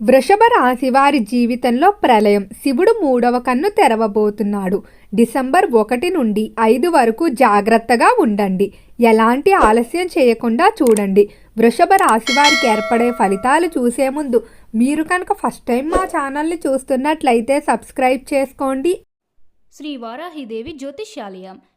వృషభ రాశి వారి జీవితంలో ప్రళయం. శివుడు మూడవ కన్ను తెరవబోతున్నాడు. డిసెంబర్ ఒకటి నుండి ఐదు వరకు జాగ్రత్తగా ఉండండి. ఎలాంటి ఆలస్యం చేయకుండా చూడండి. వృషభ రాశి వారికి ఏర్పడే ఫలితాలు చూసే ముందు మీరు కనుక ఫస్ట్ టైం మా ఛానల్ని చూస్తున్నట్లయితే సబ్స్క్రైబ్ చేసుకోండి. శ్రీ వారాహిదేవి జ్యోతిష్యాలయం.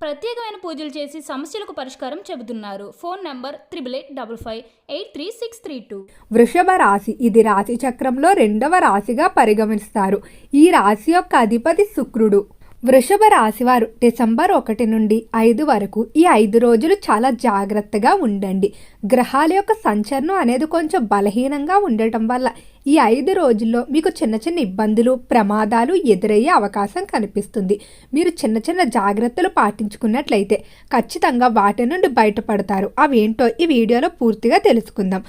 ప్రత్యేకమైన పూజలు చేసి సమస్యలకు పరిష్కారం చెబుతున్నారు. Phone number triple eight double five eight three six three two. వృషభ రాశి. ఇది రాశి చక్రంలో రెండవ రాశిగా పరిగణిస్తారు. ఈ రాశి యొక్క అధిపతి శుక్రుడు. వృషభ రాశివారు డిసెంబర్ ఒకటి నుండి ఐదు వరకు ఈ ఐదు రోజులు చాలా జాగ్రత్తగా ఉండండి. గ్రహాల యొక్క సంచలనం అనేది కొంచెం బలహీనంగా ఉండటం వల్ల ఈ ఐదు రోజుల్లో మీకు చిన్న చిన్న ఇబ్బందులు ప్రమాదాలు ఎదురయ్యే అవకాశం కనిపిస్తుంది. మీరు చిన్న చిన్న జాగ్రత్తలు పాటించుకున్నట్లయితే ఖచ్చితంగా వాటి నుండి బయటపడతారు. అవేంటో ఈ వీడియోలో పూర్తిగా తెలుసుకుందాం.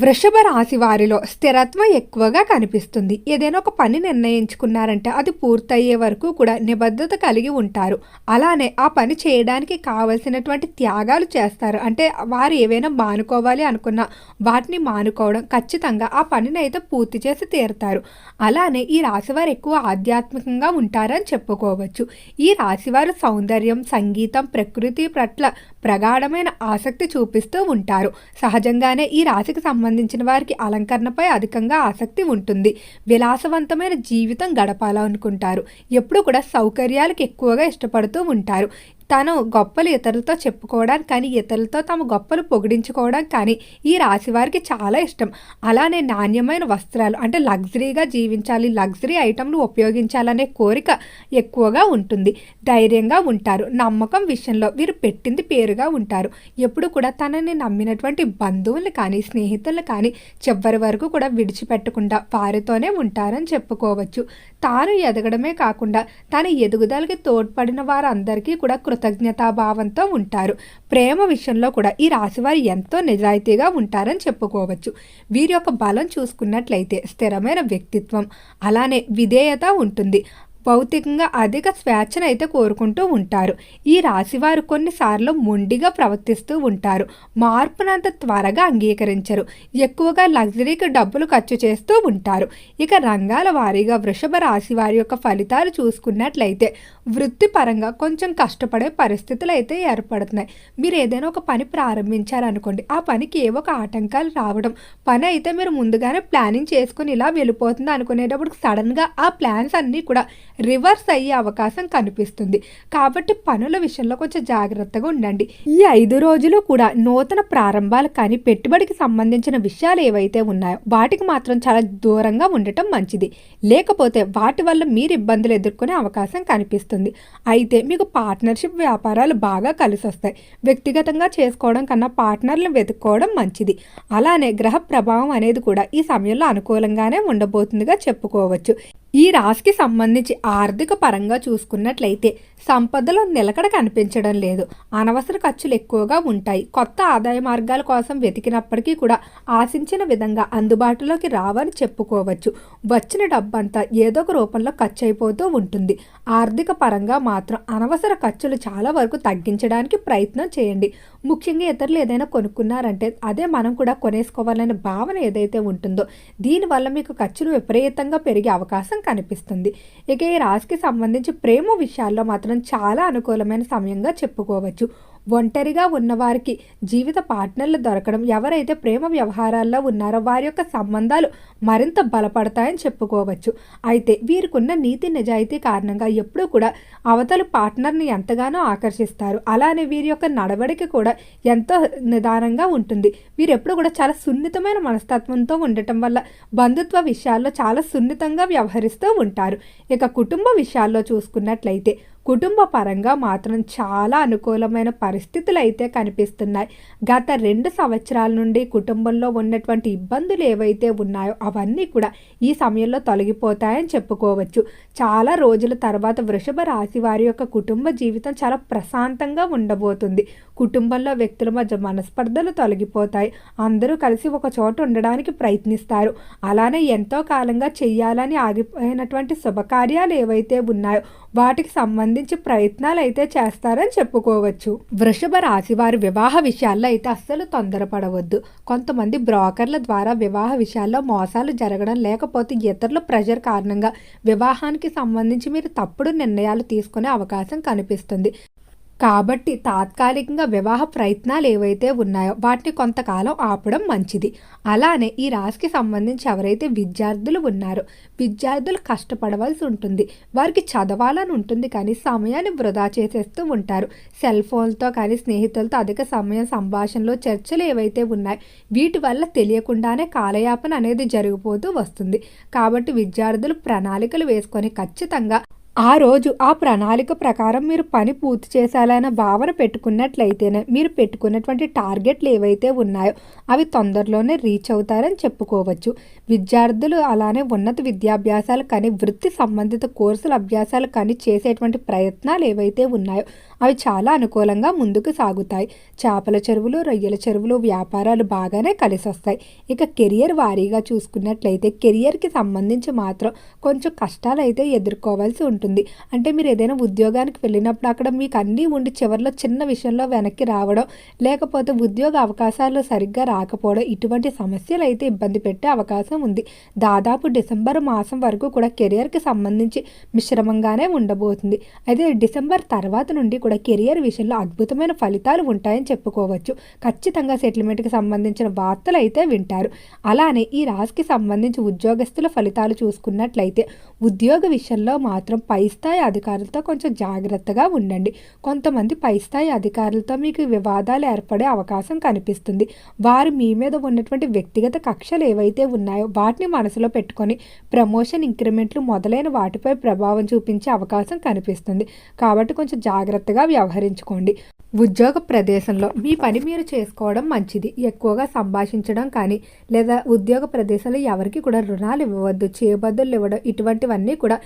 వృషభ రాశి వారిలో స్థిరత్వం ఎక్కువగా కనిపిస్తుంది. ఏదైనా ఒక పని నిర్ణయించుకున్నారంటే అది పూర్తయ్యే వరకు కూడా నిబద్ధత కలిగి ఉంటారు. అలానే ఆ పని చేయడానికి కావలసినటువంటి త్యాగాలు చేస్తారు. అంటే వారు ఏవైనా మానుకోవాలి అనుకున్న వాటిని మానుకోవడం ఖచ్చితంగా ఆ పనిని అయితే పూర్తి చేసి తీరుతారు. అలానే ఈ రాశివారు ఎక్కువ ఆధ్యాత్మికంగా ఉంటారని చెప్పుకోవచ్చు. ఈ రాశివారు సౌందర్యం సంగీతం ప్రకృతి పట్ల ప్రగాఢమైన ఆసక్తి చూపిస్తూ ఉంటారు. సహజంగానే ఈ రాశికి సంబంధించిన వారికి అలంకరణపై అధికంగా ఆసక్తి ఉంటుంది. విలాసవంతమైన జీవితం గడపాలనుకుంటారు. ఎప్పుడు కూడా సౌకర్యాలకు ఎక్కువగా ఇష్టపడుతూ ఉంటారు. తను గొప్పలు ఇతరులతో చెప్పుకోవడానికి కానీ ఇతరులతో తమ గొప్పలు పొగిడించుకోవడం కానీ ఈ రాశి వారికి చాలా ఇష్టం. అలానే నాణ్యమైన వస్త్రాలు అంటే లగ్జరీగా జీవించాలి లగ్జరీ ఐటమ్లు ఉపయోగించాలనే కోరిక ఎక్కువగా ఉంటుంది. ధైర్యంగా ఉంటారు. నమ్మకం విషయంలో వీరు పెట్టింది పేరుగా ఉంటారు. ఎప్పుడు కూడా తనని నమ్మినటువంటి బంధువులు కానీ స్నేహితులు కానీ చివరి వరకు కూడా విడిచిపెట్టకుండా వారితోనే ఉంటారని చెప్పుకోవచ్చు. తాను ఎదగడమే కాకుండా తన ఎదుగుదలకి తోడ్పడిన వారందరికీ కూడా కృతజ్ఞతాభావంతో ఉంటారు. ప్రేమ విషయంలో కూడా ఈ రాశివారు ఎంతో నిజాయితీగా ఉంటారని చెప్పుకోవచ్చు. వీరి యొక్క బలం చూసుకున్నట్లయితే స్థిరమైన వ్యక్తిత్వం అలానే విధేయత ఉంటుంది. భౌతికంగా అధిక స్వేచ్ఛను అయితే కోరుకుంటూ ఉంటారు. ఈ రాశివారు కొన్నిసార్లు మొండిగా ప్రవర్తిస్తూ ఉంటారు. మార్పునంత త్వరగా అంగీకరించరు. ఎక్కువగా లగ్జరీకి డబ్బులు ఖర్చు చేస్తూ ఉంటారు. ఇక రంగాల వారీగా వృషభ రాశి వారి యొక్క ఫలితాలు చూసుకున్నట్లయితే వృత్తిపరంగా కొంచెం కష్టపడే పరిస్థితులు అయితే ఏర్పడుతున్నాయి. మీరు ఏదైనా ఒక పని ప్రారంభించారనుకోండి ఆ పనికి ఏవో ఒక ఆటంకాలు రావడం పని అయితే మీరు ముందుగానే ప్లానింగ్ చేసుకుని ఇలా వెళ్ళిపోతుంది అనుకునేటప్పుడు సడన్గా ఆ ప్లాన్స్ అన్నీ కూడా రివర్స్ అయ్యే అవకాశం కనిపిస్తుంది. కాబట్టి పనుల విషయంలో కొంచెం జాగ్రత్తగా ఉండండి. ఈ ఐదు రోజులు కూడా నూతన ప్రారంభాలు కానీ పెట్టుబడికి సంబంధించిన విషయాలు ఏవైతే ఉన్నాయో వాటికి మాత్రం చాలా దూరంగా ఉండటం మంచిది. లేకపోతే వాటి వల్ల మీరు ఇబ్బందులు ఎదుర్కొనే అవకాశం కనిపిస్తుంది. అయితే మీకు పార్ట్నర్షిప్ వ్యాపారాలు బాగా కలిసి వస్తాయి వ్యక్తిగతంగా చేసుకోవడం కన్నా పార్ట్నర్లు వెతుక్కోవడం మంచిది. అలానే గ్రహ ప్రభావం అనేది కూడా ఈ సమయంలో అనుకూలంగానే ఉండబోతుందిగా చెప్పుకోవచ్చు. ఈ రాశికి సంబంధించి ఆర్థిక పరంగా చూసుకున్నట్లయితే సంపదలో నిలకడ కనిపించడం లేదు. అనవసర ఖర్చులు ఎక్కువగా ఉంటాయి. కొత్త ఆదాయ మార్గాల కోసం వెతికినప్పటికీ కూడా ఆశించిన విధంగా అందుబాటులోకి రావని చెప్పుకోవచ్చు. వచ్చిన డబ్బంతా ఏదో ఒక రూపంలో ఖర్చు అయిపోతూ ఉంటుంది. ఆర్థిక పరంగా మాత్రం అనవసర ఖర్చులు చాలా వరకు తగ్గించడానికి ప్రయత్నం చేయండి. ముఖ్యంగా ఇతరులు ఏదైనా కొనుక్కున్నారంటే అదే మనం కూడా కొనేసుకోవాలనే భావన ఏదైతే ఉంటుందో దీనివల్ల మీకు ఖర్చులు విపరీతంగా పెరిగే అవకాశం కనిపిస్తుంది. ఇక ఈ రాశికి సంబంధించి ప్రేమ విషయాల్లో మాత్రం చాలా అనుకూలమైన సమయంగా చెప్పుకోవచ్చు. ఒంటరిగా ఉన్నవారికి జీవిత పార్ట్నర్లు దొరకడం ఎవరైతే ప్రేమ వ్యవహారాల్లో ఉన్నారో వారి యొక్క సంబంధాలు మరింత బలపడతాయని చెప్పుకోవచ్చు. అయితే వీరికున్న నీతి నిజాయితీ కారణంగా ఎప్పుడూ కూడా అవతల పార్ట్నర్ని ఎంతగానో ఆకర్షిస్తారు. అలానే వీరి యొక్క నడవడిక కూడా ఎంతో నిదానంగా ఉంటుంది. వీరు ఎప్పుడు కూడా చాలా సున్నితమైన మనస్తత్వంతో ఉండటం వల్ల బంధుత్వ విషయాల్లో చాలా సున్నితంగా వ్యవహరిస్తూ ఉంటారు. ఇక కుటుంబ విషయాల్లో చూసుకున్నట్లయితే కుటుంబ పరంగా మాత్రం చాలా అనుకూలమైన పరిస్థితులు అయితే కనిపిస్తున్నాయి. గత రెండు సంవత్సరాల నుండి కుటుంబంలో ఉన్నటువంటి ఇబ్బందులు ఏవైతే ఉన్నాయో అవన్నీ కూడా ఈ సమయంలో తొలగిపోతాయని చెప్పుకోవచ్చు. చాలా రోజుల తర్వాత వృషభ రాశి వారి యొక్క కుటుంబ జీవితం చాలా ప్రశాంతంగా ఉండబోతుంది. కుటుంబంలో వ్యక్తుల మధ్య మనస్పర్ధలు తొలగిపోతాయి. అందరూ కలిసి ఒక చోట ఉండడానికి ప్రయత్నిస్తారు. అలానే ఎంతో కాలంగా చేయాలని ఆగిపోయినటువంటి శుభకార్యాలు ఏవైతే ఉన్నాయో వాటికి సంబంధించి ప్రయత్నాలు అయితే చేస్తారని చెప్పుకోవచ్చు. వృషభ రాశి వారి వివాహ విషయాల్లో అయితే అస్సలు తొందరపడవద్దు. కొంతమంది బ్రోకర్ల ద్వారా వివాహ విషయాల్లో మోసాలు జరగడం లేకపోతే ఇతరుల ప్రెషర్ కారణంగా వివాహానికి సంబంధించి మీరు తప్పుడు నిర్ణయాలు తీసుకునే అవకాశం కనిపిస్తుంది. కాబట్టి తాత్కాలికంగా వివాహ ప్రయత్నాలు ఏవైతే ఉన్నాయో వాటిని కొంతకాలం ఆపడం మంచిది. అలానే ఈ రాశికి సంబంధించి ఎవరైతే విద్యార్థులు ఉన్నారో విద్యార్థులు కష్టపడవలసి ఉంటుంది. వారికి చదవాలని ఉంటుంది కానీ సమయాన్ని వృధా చేసేస్తూ ఉంటారు. సెల్ ఫోన్తో కానీ స్నేహితులతో అధిక సమయం సంభాషణలో చర్చలు ఏవైతే ఉన్నాయో వీటి వల్ల తెలియకుండానే కాలయాపన అనేది జరిగిపోతూ వస్తుంది. కాబట్టి విద్యార్థులు ప్రణాళికలు వేసుకొని ఖచ్చితంగా ఆ రోజు ఆ ప్రణాళిక ప్రకారం మీరు పని పూర్తి చేసేయాలన్న భావన పెట్టుకున్నట్లయితేనే మీరు పెట్టుకున్నటువంటి టార్గెట్లు ఏవైతే ఉన్నాయో అవి తొందరలోనే రీచ్ అవుతారని చెప్పుకోవచ్చు. విద్యార్థులు అలానే ఉన్నత విద్యాభ్యాసాలు కానీ వృత్తి సంబంధిత కోర్సుల అభ్యాసాలు కానీ చేసేటువంటి ప్రయత్నాలు ఏవైతే ఉన్నాయో అవి చాలా అనుకూలంగా ముందుకు సాగుతాయి. చేపల చెరువులు రొయ్యల చెరువులు వ్యాపారాలు బాగానే కలిసి వస్తాయి ఇక కెరియర్ వారీగా చూసుకున్నట్లయితే కెరియర్కి సంబంధించి మాత్రం కొంచెం కష్టాలు అయితే ఎదుర్కోవాల్సి ఉంటుంది. అంటే మీరు ఏదైనా ఉద్యోగానికి వెళ్ళినప్పుడు అక్కడ మీకు అన్నీ ఉండి చివరిలో చిన్న విషయంలో వెనక్కి రావడం లేకపోతే ఉద్యోగ అవకాశాలు సరిగ్గా రాకపోవడం ఇటువంటి సమస్యలు అయితే ఇబ్బంది పెట్టే అవకాశం ఉంది. దాదాపు డిసెంబర్ మాసం వరకు కూడా కెరియర్కి సంబంధించి మిశ్రమంగానే ఉండబోతుంది. అయితే డిసెంబర్ తర్వాత నుండి కూడా కెరియర్ విషయంలో అద్భుతమైన ఫలితాలు ఉంటాయని చెప్పుకోవచ్చు. ఖచ్చితంగా సెటిల్మెంట్కి సంబంధించిన వార్తలు అయితే వింటారు. అలానే ఈ రాశికి సంబంధించి ఉద్యోగస్తుల ఫలితాలు చూసుకున్నట్లయితే ఉద్యోగ విషయంలో మాత్రం పై స్థాయి అధికారులతో కొంచెం జాగ్రత్తగా ఉండండి. కొంతమంది పై స్థాయి అధికారులతో మీకు వివాదాలు ఏర్పడే అవకాశం కనిపిస్తుంది. వారు మీ మీద ఉన్నటువంటి వ్యక్తిగత కక్షలు ఏవైతే ఉన్నాయో వాటిని మనసులో పెట్టుకొని ప్రమోషన్ ఇంక్రిమెంట్లు మొదలైన వాటిపై ప్రభావం చూపించే అవకాశం కనిపిస్తుంది. కాబట్టి కొంచెం జాగ్రత్తగా వ్యవహరించుకోండి. ఉద్యోగ ప్రదేశంలో మీ పని మీరు చేసుకోవడం మంచిది. ఎక్కువగా సంభాషించడం కానీ లేదా ఉద్యోగ ప్రదేశంలో ఎవరికి కూడా రుణాలు ఇవ్వవద్దు. చేయబద్దులు ఇవ్వడం ఇటువంటివన్నీ కూడా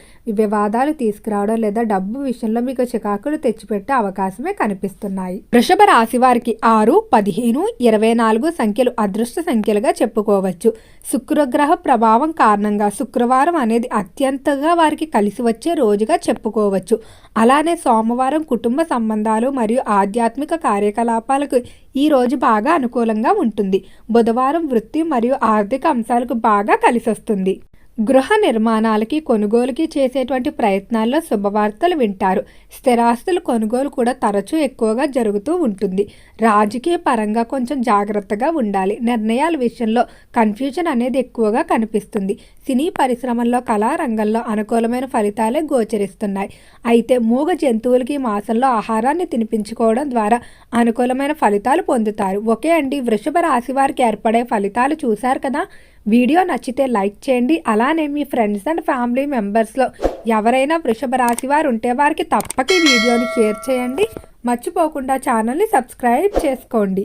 వివాదాలు తీసుకురావడం లేదా డబ్బు విషయంలో మీకు చికాకులు తెచ్చిపెట్టే అవకాశమే కనిపిస్తున్నాయి. వృషభ రాశి వారికి ఆరు పదిహేను ఇరవై నాలుగు సంఖ్యలు అదృష్ట సంఖ్యలుగా చెప్పుకోవచ్చు. శుక్రగ్రహ ప్రభావం కారణంగా శుక్రవారం అనేది అత్యంతగా వారికి కలిసి వచ్చే రోజుగా చెప్పుకోవచ్చు. అలానే సోమవారం కుటుంబ సంబంధాలు మరియు ఆధ్యాత్మిక కార్యకలాపాలకు ఈ రోజు బాగా అనుకూలంగా ఉంటుంది. బుధవారం వృత్తి మరియు ఆర్థిక అంశాలకు బాగా కలిసొస్తుంది. గృహ నిర్మాణాలకి కొనుగోలుకి చేసేటువంటి ప్రయత్నాల్లో శుభవార్తలు వింటారు. స్థిరాస్తుల కొనుగోలు కూడా తరచూ ఎక్కువగా జరుగుతూ ఉంటుంది. రాజకీయ పరంగా కొంచెం జాగ్రత్తగా ఉండాలి. నిర్ణయాల విషయంలో కన్ఫ్యూజన్ అనేది ఎక్కువగా కనిపిస్తుంది. సినీ పరిశ్రమల్లో కళారంగంలో అనుకూలమైన ఫలితాలే గోచరిస్తున్నాయి. అయితే మూగ జంతువులకి ఈ మాసంలో ఆహారాన్ని తినిపించుకోవడం ద్వారా అనుకూలమైన ఫలితాలు పొందుతారు. ఓకే అండి వృషభ రాశి వారికి ఏర్పడే ఫలితాలు చూశారు కదా? వీడియో నచ్చితే లైక్ చేయండి. అలానే మీ ఫ్రెండ్స్ అండ్ ఫ్యామిలీ మెంబర్స్లో ఎవరైనా వృషభ రాశి వారు ఉంటే వారికి తప్పక ఈ వీడియోని షేర్ చేయండి. మర్చిపోకుండా ఛానల్ని సబ్స్క్రైబ్ చేసుకోండి.